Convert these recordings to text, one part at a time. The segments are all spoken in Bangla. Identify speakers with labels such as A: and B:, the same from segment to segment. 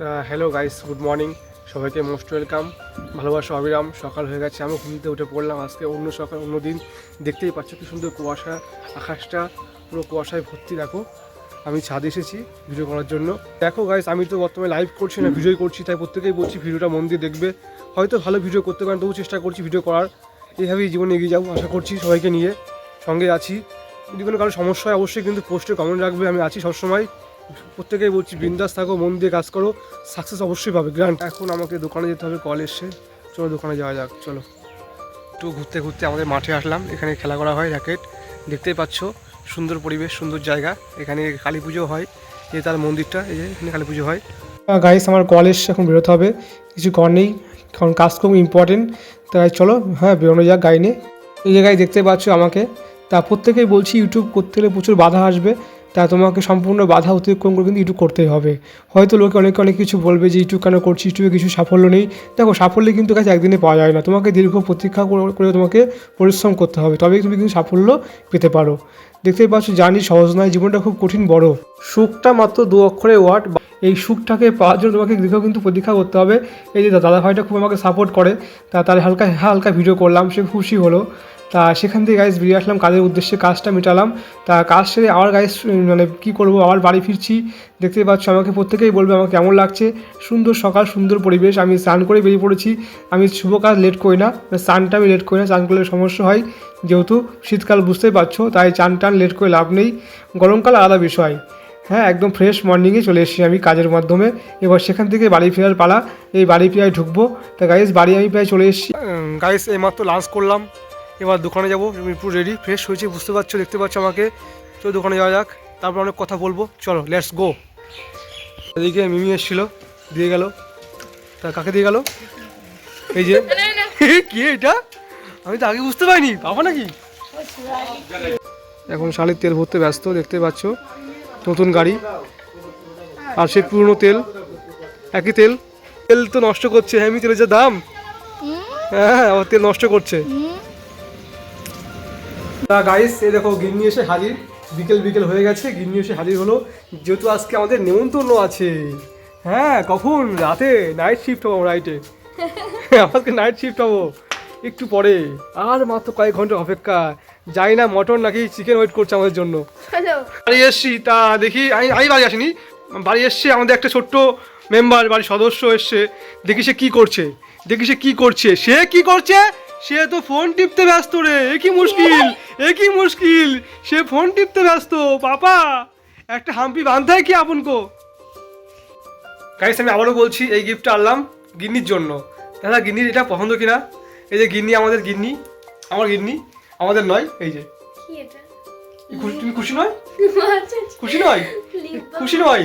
A: তা হ্যালো গাইস গুড মর্নিং সবাইকে মোস্ট ওয়েলকাম ভালোবাসা অবিরাম, সকাল হয়ে গেছে। আমি ঘুমতে উঠে পড়লাম আজকে অন্য সকাল, অন্য দিন। দেখতেই পাচ্ছ কি সুন্দর কুয়াশা, আকাশটা পুরো কুয়াশায় ভর্তি, দেখো। আমি ছাদ এসেছি ভিডিও করার জন্য। দেখো গাইস আমি তো বর্তমানে লাইভ করছি না ভিডিও করছি, তাই প্রত্যেকেই বলছি ভিডিওটা মন দিয়ে দেখবে। হয়তো ভালো ভিডিও করতে পারেন তবু চেষ্টা করছি ভিডিও করার। এইভাবেই জীবনে এগিয়ে যাব, আশা করছি সবাইকে নিয়ে। সঙ্গে আছি। যদি কোনো কারও সমস্যা হয়, অবশ্যই কিন্তু পোস্টে কমেন্ট রাখবে। আমি আছি সবসময়। প্রত্যেকেই বলছি বিন্দাস থাকো মন দিয়ে কাজ করো সাকসেস অবশ্যই পাবে গ্রান্ট এখন আমাকে দোকানে যেতে হবে কল এসে চলো দোকানে যাওয়া যাক চলো। একটু ঘুরতে ঘুরতে আমাদের মাঠে আসলাম এখানে খেলা করা হয় র্যাকেট দেখতেই পাচ্ছ সুন্দর পরিবেশ সুন্দর জায়গা। এখানে কালী পুজো হয় এই তার মন্দিরটা এই যে এখানে কালী পুজো হয়। গাইস আমার কল এসছে এখন বেরোতে হবে। কিছু কর নেই কারণ কাজ খুব ইম্পর্টেন্ট তাই চলো হ্যাঁ বেরোনো যাক গাড়ি নিয়ে। এই জায়গায় দেখতে পাচ্ছ আমাকে। তা প্রত্যেকেই বলছি ইউটিউব করতে গেলে প্রচুর বাধা আসবে। তা তোমাকে সম্পূর্ণ বাধা অতিক্রম করে কিন্তু ইউটিউব করতেই হবে। হয়তো লোকে অনেকে অনেক কিছু বলবে যে ইউটিউব কেন করছি ইউটিউবে কিছু সাফল্য নেই। দেখো সাফল্য কিন্তু কাছে একদিনে পাওয়া যায় না। তোমাকে দীর্ঘ প্রতীক্ষা করে- তোমাকে পরিশ্রম করতে হবে। তবেই তুমি কিন্তু সাফল্য পেতে পারো। দেখতেই পাচ্ছ, জানি সহজ নয়, জীবনটা খুব কঠিন, বড়। সুখটা মাত্র দু অক্ষরে ওয়ার্ড এই সুখটাকে পাওয়ার জন্য তোমাকে দীর্ঘ কিন্তু প্রতীক্ষা করতে হবে। এই যে দাদা ভাইটা খুব আমাকে সাপোর্ট করে, তা তার হালকা হালকা ভিডিও করলাম, সে খুশি হলো। তা সেখান থেকে গাইজ বেরিয়ে আসলাম, কাজের উদ্দেশ্যে কাজটা মেটালাম। তা কাজ সেরে আবার গাইজ মানে কী করব, আবার বাড়ি ফিরছি। দেখতেই পাচ্ছ, আমাকে প্রত্যেকেই বলবে আমাকে কেমন লাগছে। সুন্দর সকাল, সুন্দর পরিবেশ, আমি স্নান করে বেরিয়ে পড়েছি। আমি শুভ কাজ লেট করি না, স্নানটা আমি লেট করি না, স্নান করলে সমস্যা হয়। যেহেতু শীতকাল, বুঝতেই পারছ, তাই চান টান লেট করে লাভ নেই। গরমকাল আলাদা বিষয়। হ্যাঁ একদম ফ্রেশ মর্নিংয়ে চলে এসেছি আমি কাজের মাধ্যমে। এবার সেখান থেকে বাড়ি ফেরার পালা। এই বাড়ি ফেরায় ঢুকবো। তা গাইস বাড়ি আমি প্রায় চলে এসেছি। গাইস এইমাত্র লাঞ্চ করলাম। এবার দোকানে যাব। আমি পুরো রেডি ফ্রেশ হয়েছে বুঝতে পারছ দেখতে পাচ্ছ আমাকে। চলো দোকানে যাওয়া যাক। তারপর অনেক কথা বলব। চলো লেটস গো এদিকে মিমি এসেছিল দিয়ে গেল। তা কাকে দিয়ে গেল? এই যে। কি এটা? আমি তো আগে বুঝতে পারিনি। বাবা নাকি? এখন শালির তেল ভরতে ব্যস্ত দেখতে পাচ্ছ নতুন গাড়ি। আর সেই পুরনো তেল একই তেল? তেল তো নষ্ট করছে হ্যাঁ তেলের যা দাম? হ্যাঁ আবার তেল নষ্ট করছে। তা গাইস এই দেখো গিন্নি এসে হাজির। বিকেল বিকেল হয়ে গেছে গিন্নি এসে হাজির হলো। যেহেতু আজকে আমাদের নেমন্তন্ন আছে। হ্যাঁ কখন? রাতে নাইট শিফট হব রাইটে। আজকে নাইট শিফট হব। একটু পরে আর মাত্র কয়েক ঘণ্টা অপেক্ষা। যাই না মটন নাকি চিকেন ওয়েট করছে আমাদের জন্য। বাড়ি এসছি তা দেখি আমি আমি বাড়ি আসিনি। বাড়ি এসছে আমাদের একটা ছোট্ট মেম্বার বাড়ির সদস্য এসছে। দেখি সে কি করছে দেখি সে কি করছে। সে কি করছে? সে তো ফোন টিপতে ব্যস্ত রে এ কি মুশকিল এ কি মুশকিল। সে ফোন টিপতে ব্যস্ত পাপা একটা হাম্পি বাঁধতে হয় কি আপন কো? গাইস আমি আবারও বলছি এই গিফটটা আনলাম গিন্নির জন্য। দাদা গিন্নির এটা পছন্দ কিনা? এই যে গিন্নি আমাদের গিন্নি আমার গিন্নি। আমাদের নয়? এই যে। তুমি খুশি নয়? খুশি নয়? খুশি নয়?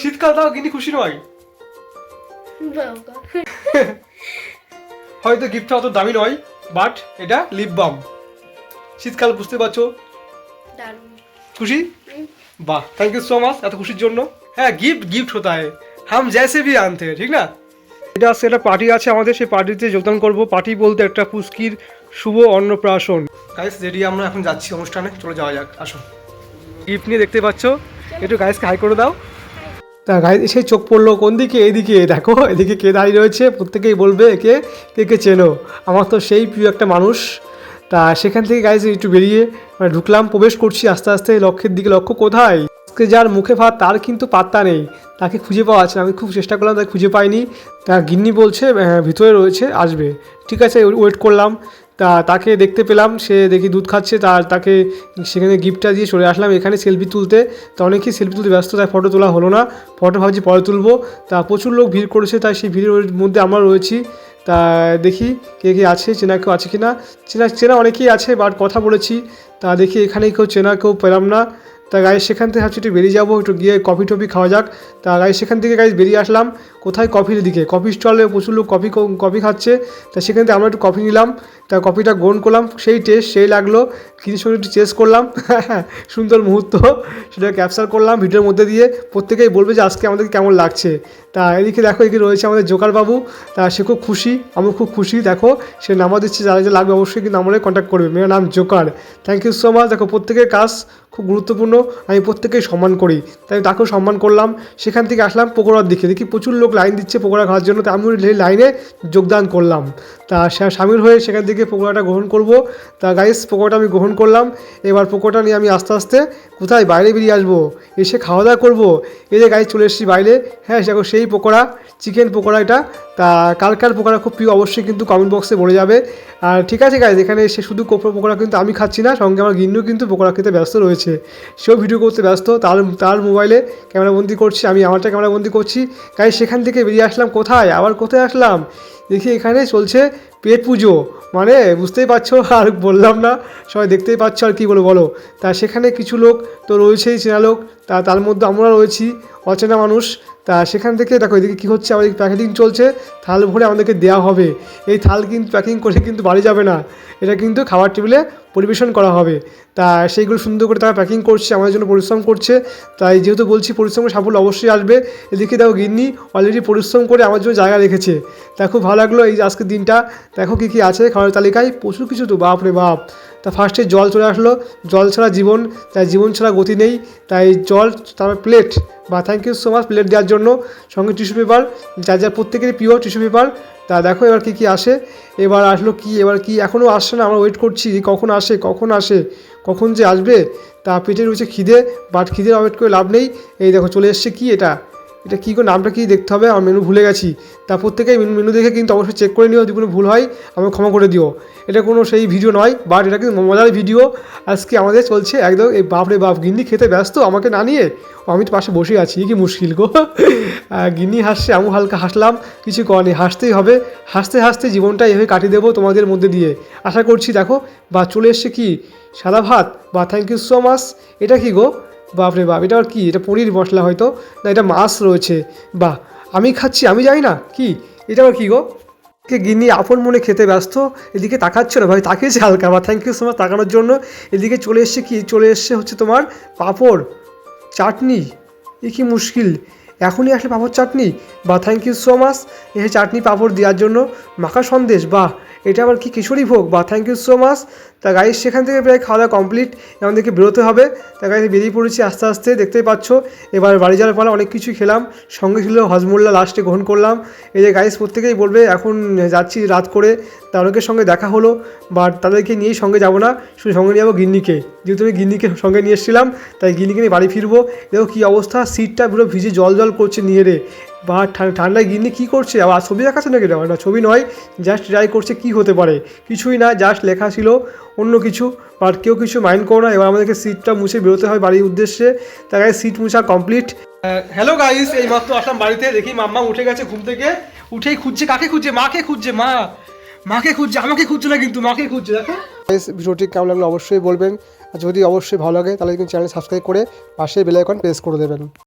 A: শীতকাল তাও কিন্তু খুশি নয়? হয়তো গিফটটা অত দামি নয় বাট এটা লিপ বাম শীতকাল বুঝতে পারছ? খুশি? বাহ থ্যাংক ইউ সো মাচ এত খুশির জন্য। হ্যাঁ গিফট গিফট হতে হয়। হাম জ্যাসে ভি আনতে ঠিক না? এটা একটা পার্টি আছে আমাদের সেই পার্টিতে যোগদান করব। পার্টি বলতে একটা পুস্কির শুভ অন্নপ্রাশন। গাইস রেডি আমরা এখন যাচ্ছি অনুষ্ঠানে। চলে যাওয়া যাক আসো। গিফট নিয়ে দেখতে পাচ্ছ? একটু গাইসকে হাই করে দাও। তা গাইজ এসে চোখ পড়ল কোন দিকে? এদিকে দেখো এদিকে কে দাঁড়িয়ে রয়েছে? প্রত্যেকেই বলবে একে কে কে চেনো। আমার তো সেই প্রিয় একটা মানুষ। তা সেখান থেকে গাইজ একটু বেরিয়ে মানে ঢুকলাম প্রবেশ করছি আস্তে আস্তে লক্ষ্যের দিকে। লক্ষ্য কোথায়? আজকে যার মুখে ভাত তার কিন্তু পাত্তা নেই। তাকে খুঁজে পাওয়া আছে। আমি খুব চেষ্টা করলাম তাকে খুঁজে পাইনি। তা গিন্নি বলছে "হ্যাঁ, ভিতরে রয়েছে আসবে। ঠিক আছে ওয়েট করলাম। তা তাকে দেখতে পেলাম, সে দেখি দুধ খাচ্ছে তার তাকে সেখানে গিফটটা দিয়ে চলে আসলাম, এখানে সেলফি তুলতে। তা অনেকেই সেলফি তুলতে ব্যস্ত, তাই ফটো তোলা হলো না। ফটো ভাবছি পরে তুলবো। তা প্রচুর লোক ভিড় করেছে, তাই সেই ভিড়ের মধ্যে আমরা রয়েছি। তা দেখি কে কে আছে, চেনা কেউ আছে কি না চেনা চেনা অনেকেই আছে বাট কথা বলেছি। তা দেখি এখানে কেউ চেনা কেউ পেলাম না। তা গাড়ি সেখান থেকে ভাবছি একটু বেরিয়ে যাব, একটু গিয়ে কফি টফি খাওয়া যাক। তা গাড়ি সেখান থেকে গাড়ি বেরিয়ে আসলাম। কোথায় কফির দিকে? কফি স্টলে প্রচুর লোক কফি কফি খাচ্ছে। তা সেখান থেকে আমরা একটু কফি নিলাম। তা কফিটা গ্রহণ করলাম। সেই টেস্ট সেই লাগল। কিছু সঙ্গে একটু চেস করলাম। সুন্দর মুহূর্ত। সেটা ক্যাপচার করলাম ভিডিওর মধ্যে দিয়ে। প্রত্যেকেই বলবে যে আজকে আমাদেরকে কেমন লাগছে। তা এদিকে দেখো, এদিকে রয়েছে আমাদের জোকার বাবু। তা সে খুব খুশি। আমি খুব খুশি, দেখো। সে নামা দিচ্ছে, যারা যা লাগবে অবশ্যই কিন্তু আমাদের কন্ট্যাক্ট করবে। মেয়ের নাম joker. Thank you so much দেখো, প্রত্যেকের কাজ খুব গুরুত্বপূর্ণ। আমি প্রত্যেকেই সম্মান করি। তাই তাকেও সম্মান করলাম। সেখান থেকে আসলাম পকোড়ার দিকে। দেখি প্রচুর লোক লাইন দিচ্ছে পকোড়া খাওয়ার জন্য। তাই আমি লাইনে যোগদান করলাম। তা সামিল হয়ে সেখান থেকে পকোড়াটা গ্রহণ করব। তা গাইস পকোড়াটা আমি গ্রহণ করলাম। এবার পকোড়া নিয়ে আমি আস্তে আস্তে কোথায়? বাইরে বেরিয়ে আসব। এসে খাওয়া দাওয়া করব। এই যে গাইস চলে এসেছি বাইরে। হ্যাঁ দেখো সেই পকোড়া চিকেন পকোড়া এটা। তা কার কার পকোড়া খুব প্রিয়, অবশ্যই কিন্তু কমেন্ট বক্সে বলে যাবে। আর ঠিক আছে গাইজ এখানে এসে শুধু পকোড়া কিন্তু আমি খাচ্ছি না, সঙ্গে আমার গিন্নু কিন্তু পকোড়া খেতে ব্যস্ত রয়েছে। সেও ভিডিও করতে ব্যস্ত, তার তার মোবাইলে ক্যামেরাবন্দি করছি, আমি আমারটা ক্যামেরাবন্দি করছি। গাইজ সেখান থেকে বেরিয়ে আসলাম কোথায়? আবার কোথায় আসলাম? দেখি এখানে চলছে পেট পুজো। মানে বুঝতেই পারছ, আর বললাম না, সবাই দেখতেই পাচ্ছ আর কী বলো বলো। তা সেখানে কিছু লোক তো রয়েছেই, চেনা লোক। তা তার মধ্যে আমরা রয়েছি, অচেনা মানুষ। তা সেখান থেকে দেখো এদিকে কী হচ্ছে, আমাদের প্যাকেটিং চলছে। থাল ভরে আমাদেরকে দেওয়া হবে। এই থাল কিন্তু প্যাকিং করে কিন্তু বাড়ি যাবে না। এটা কিন্তু খাবার টেবিলে পরিবেশন করা হবে। তা সেইগুলো সুন্দর করে তারা প্যাকিং করছে, আমাদের জন্য পরিশ্রম করছে। তাই যেহেতু বলছি পরিশ্রমের সাফল্য অবশ্যই আসবে। এদিকে দেখো গিন্নি অলরেডি পরিশ্রম করে আমার জন্য জায়গা রেখেছে। তা খুব ভালো লাগল এই যে আজকের দিনটা। দেখো কী কী আছে খাবারের তালিকায়। প্রচুর কিছু তো বাপ রে বাপ। তা ফার্স্টে জল চলে আসলো। জল ছাড়া জীবন, তাই জীবন ছাড়া গতি নেই। তাই জল, তারপর প্লেট বা thank you so much plate দেওয়ার জন্য। সঙ্গে টিস্যু পেপার যার যার প্রত্যেকেরই প্রিয় টিস্যু পেপার তা দেখো এবার কী কী আসে। এবার আসলো কি, এবার কি এখনও আসছে না? আমরা ওয়েট করছি কখন আসে কখন আসে, কখন যে আসবে। তা পেটে রয়েছে খিদে বাট খিদে ওয়েট করে লাভ নেই। এই দেখো চলে এসছে কি এটা? এটা কী করে নামটা কী দেখতে হবে? আমার মেনু ভুলে গেছি। তা প্রত্যেকেই মেনু দেখে কিন্তু অবশ্যই চেক করে নিও, যদি কোনো ভুল হয়, আমাকে ক্ষমা করে দিও। এটা কোনো সেই ভিডিও নয় বাট এটা কিন্তু মজার ভিডিও আজকে আমাদের চলছে একদম এই বাপরে বাপ, গিন্নি খেতে ব্যস্ত, আমাকে না নিয়ে। আমি তো পাশে বসে আছি, কি মুশকিল গো। গিন্নি হাসছে, আমিও হালকা হাসলাম। কিছু কর নেই, হাসতেই হবে। হাসতে হাসতে জীবনটা এভাবে কাটিয়ে দেবো তোমাদের মধ্যে দিয়ে। আশা করছি দেখো, বা চলে এসছে কি? সাদা ভাত? বা থ্যাংক ইউ সো মাচ এটা কি গো? বাপরে বাপ, এটা আর কি? এটা পনির মশলা হয়তো? না, এটা মাছ রয়েছে। বাহ, আমি খাচ্ছি, আমি জানি না। কি? এটা আবার কি গো? কে গিন্নি আপন মনে খেতে ব্যস্ত? এদিকে তাকাচ্ছ না? ভাই, তাকিয়েছে হালকা। বা থ্যাংক ইউ সো মাচ তাকানোর জন্য। এদিকে চলে এসছে কি? চলে এসছে হচ্ছে তোমার পাঁপড়, চাটনি। এ কি মুশকিল। এখনই আসলে পাঁপড়, চাটনি? বা থ্যাংক ইউ সো মাচ এসে চাটনি, পাঁপড় দেওয়ার জন্য। মাখা সন্দেশ, বাহ। এটা আবার কি কিশোরী ভোগ? বা থ্যাংক ইউ সো মাচ তা গাড়ি সেখান থেকে প্রায় খাওয়া দাওয়া কমপ্লিট আমাদেরকে বেরোতে হবে। তা গাড়ি বেরিয়ে পড়েছি আস্তে আস্তে, দেখতেই পাচ্ছ। এবার বাড়ি যাওয়ার পর অনেক কিছুই খেলাম। সঙ্গে ছিল হজমোল্লা লাস্টে গ্রহণ করলাম। এই যে গাইস প্রত্যেকেই বলবে, এখন যাচ্ছি রাত করে। তা অনেকের সঙ্গে দেখা হলো বাট তাদেরকে নিয়েই সঙ্গে যাব না। শুধু সঙ্গে নিয়ে যাব গিন্নিকে। যেহেতু আমি গিন্নিকে সঙ্গে নিয়ে এসেছিলাম, তাই গিন্নিকে নিয়ে বাড়ি ফিরবো। দেখো কী অবস্থা, সিটটা পুরো ভিজে জল জল করছে নিয়ে রে। বা ঠান্ডায় গিন্নি কী করছে? আবার ছবি দেখাচ্ছে নাকি? না ছবি নয় জাস্ট ট্রাই করছে কি হতে পারে। কিছুই না জাস্ট লেখা ছিল। অন্য কিছু বাট কেউ কিছু মাইন্ড করো না, এবার আমাদেরকে সিটটা মুছে বেরোতে হয় বাড়ির উদ্দেশ্যে। তাই সিট মুছা কমপ্লিট হ্যালো গাইস এই মাত্র আসলাম বাড়িতে, দেখি মাম্মা উঠে গেছে ঘুম থেকে। উঠেই খুঁজছে, কাকে খুঁজছে? মাকে খুঁজছে, মা। মাকে খুঁজছে, আমাকে খুঁজছে না কিন্তু, মাকে খুঁজছে, দেখো। ভিডিওটি কেমন লাগল অবশ্যই বলবেন, আর যদি অবশ্যই ভালো লাগে, তাহলে কিন্তু চ্যানেল সাবস্ক্রাইব করে পাশে বেল আইকন প্রেস করে দেবেন।